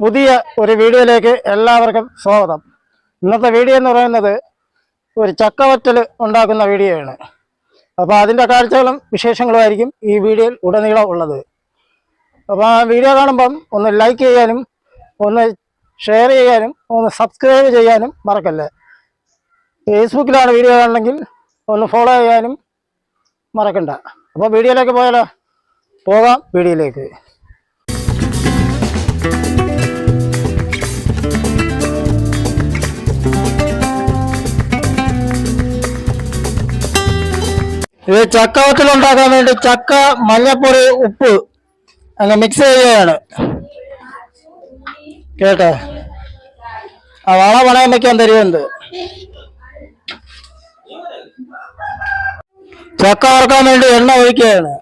പുതിയ ഒരു വീഡിയോയിലേക്ക് എല്ലാവർക്കും സ്വാഗതം. ഇന്നത്തെ വീഡിയോ എന്ന് പറയുന്നത് ഒരു ചക്കവറ്റൽ ഉണ്ടാക്കുന്ന വീഡിയോയാണ്. അപ്പോൾ അതിന്റെ കാഴ്ചകളും വിശേഷങ്ങളുമായിരിക്കും ഈ വീഡിയോയിൽ ഉടനീളം ഉള്ളത്. അപ്പോൾ ആ വീഡിയോ കാണുമ്പം ഒന്ന് ലൈക്ക് ചെയ്യാനും ഒന്ന് ഷെയർ ചെയ്യാനും ഒന്ന് സബ്സ്ക്രൈബ് ചെയ്യാനും മറക്കല്ലേ? ഫേസ്ബുക്കിലാണ് വീഡിയോ കാണണമെങ്കിൽ ഒന്ന് ഫോളോ ചെയ്യാനും മറക്കണ്ട. അപ്പോൾ വീഡിയോയിലേക്ക് പോയാലോ? പോകാം വീഡിയോയിലേക്ക്. ഇത് ചക്ക വറ്റൽ ഉണ്ടാക്കാൻ വേണ്ടി ചക്ക മഞ്ഞപ്പൊടി ഉപ്പ് അങ്ങ് മിക്സ് ചെയ്യുകയാണ്. കേട്ടോ? ആ വള പണയം വെക്കാൻ തരുമെന്ത് ചക്ക വറുക്കാൻ വേണ്ടി എണ്ണ ഒഴിക്കുകയാണ്.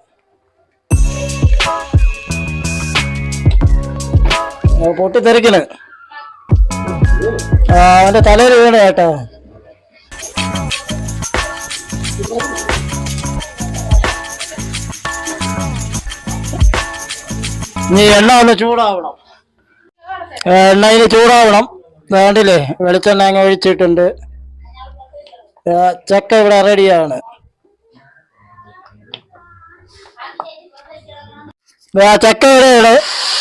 പൊട്ടിത്തെറിക്കണ്. ആ അവന്റെ തലയിൽ വീണ് കേട്ടോ. ഇനി എണ്ണ ഒന്ന് ചൂടാവണം. എണ്ണ ഇനി ചൂടാവണം. വേണ്ടില്ലേ വെളിച്ചെണ്ണ അങ്ങ് ഒഴിച്ചിട്ടുണ്ട്. ചക്ക ഇവിടെ റെഡിയാണ്. ചക്ക ഇവിടെയാണ്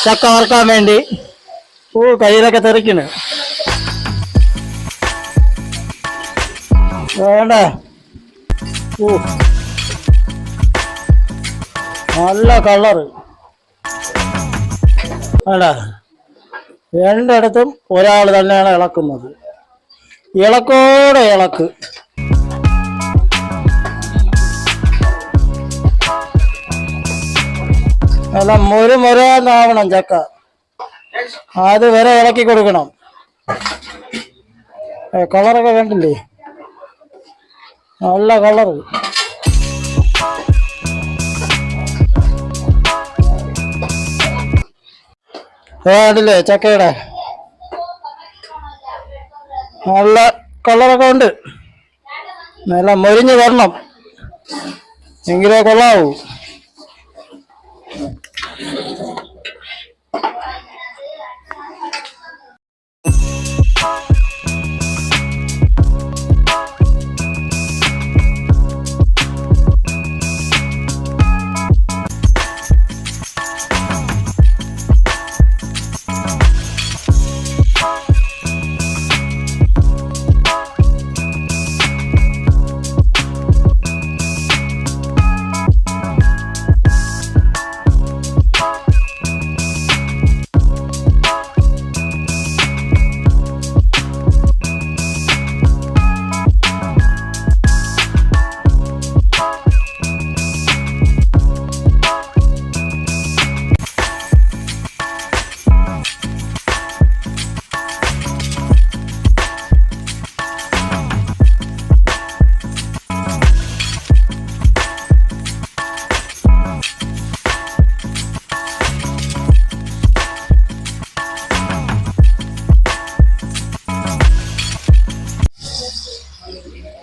ചക്ക ഓർക്കാൻ വേണ്ടി. ഓ കയ്യിലൊക്കെ തെറിക്കണ്. വേണ്ട? ഓ. നല്ല കളറ്. വേണ്ട രണ്ടിടത്തും ഒരാൾ തന്നെയാണ് ഇളക്കുന്നത്. ഇളക്കോടെ ഇളക്ക്. അല്ല മുരു മുരാന്നാവണം ചക്ക. അത് വരെ ഇളക്കി കൊടുക്കണം. കളറൊക്കെ കണ്ടില്ലേ? നല്ല കളറ്. കണ്ടില്ലേ ചക്കയുടെ? നല്ല കളറൊക്കെ ഉണ്ട്. നല്ല മൊരിഞ്ഞ് വരണം. എങ്കിലേ കൊള്ളാവൂ. ഏ,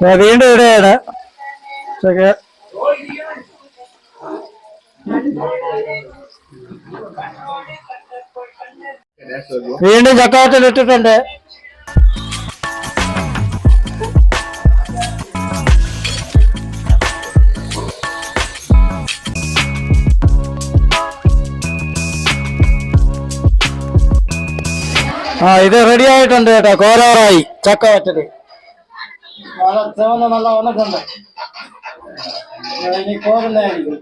വീണ്ടും ഇവിടെയാണ് വീണ്ടും ചക്കാത്തിൽ ഇട്ടിട്ടുണ്ട്. ആ ഇത് റെഡി ആയിട്ടുണ്ട് കേട്ടോ. കോരാറായി ചക്ക വറ്റൽ നല്ല ചുവന്ന നല്ല വന്നിട്ടുണ്ട് ആ, ഇനി കോരുന്നതായിരിക്കും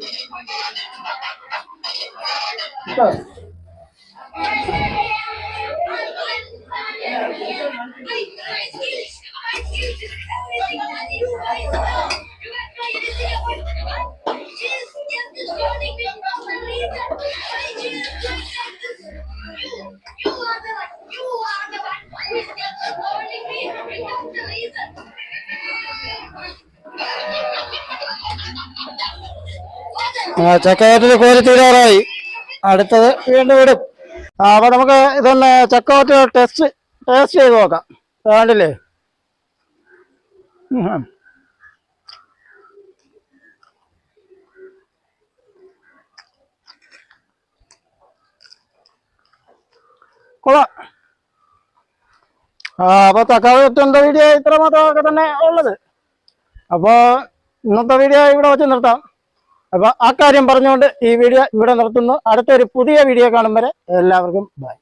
ചക്കവറ്റിൽ കോരി തീരാറായി. അടുത്തത് വീണ്ടും വിടും അപ്പൊ നമുക്ക് ഇതൊന്ന് ചക്കവാറ്റ് ടെസ്റ്റ് ടേസ്റ്റ് ചെയ്ത് നോക്കാം. വേണ്ടില്ലേ അപ്പൊ ചക്കവറ്റന്റെ വീഡിയോ ഇത്ര മാത്രമൊക്കെ തന്നെ ഉള്ളത്. അപ്പോൾ ഇന്നത്തെ വീഡിയോ ഇവിടെ വെച്ച് നിർത്താം. അപ്പോൾ ആ കാര്യം പറഞ്ഞുകൊണ്ട് ഈ വീഡിയോ ഇവിടെ നിർത്തുന്നു. അടുത്തൊരു പുതിയ വീഡിയോ കാണും വരെ എല്ലാവർക്കും ബൈ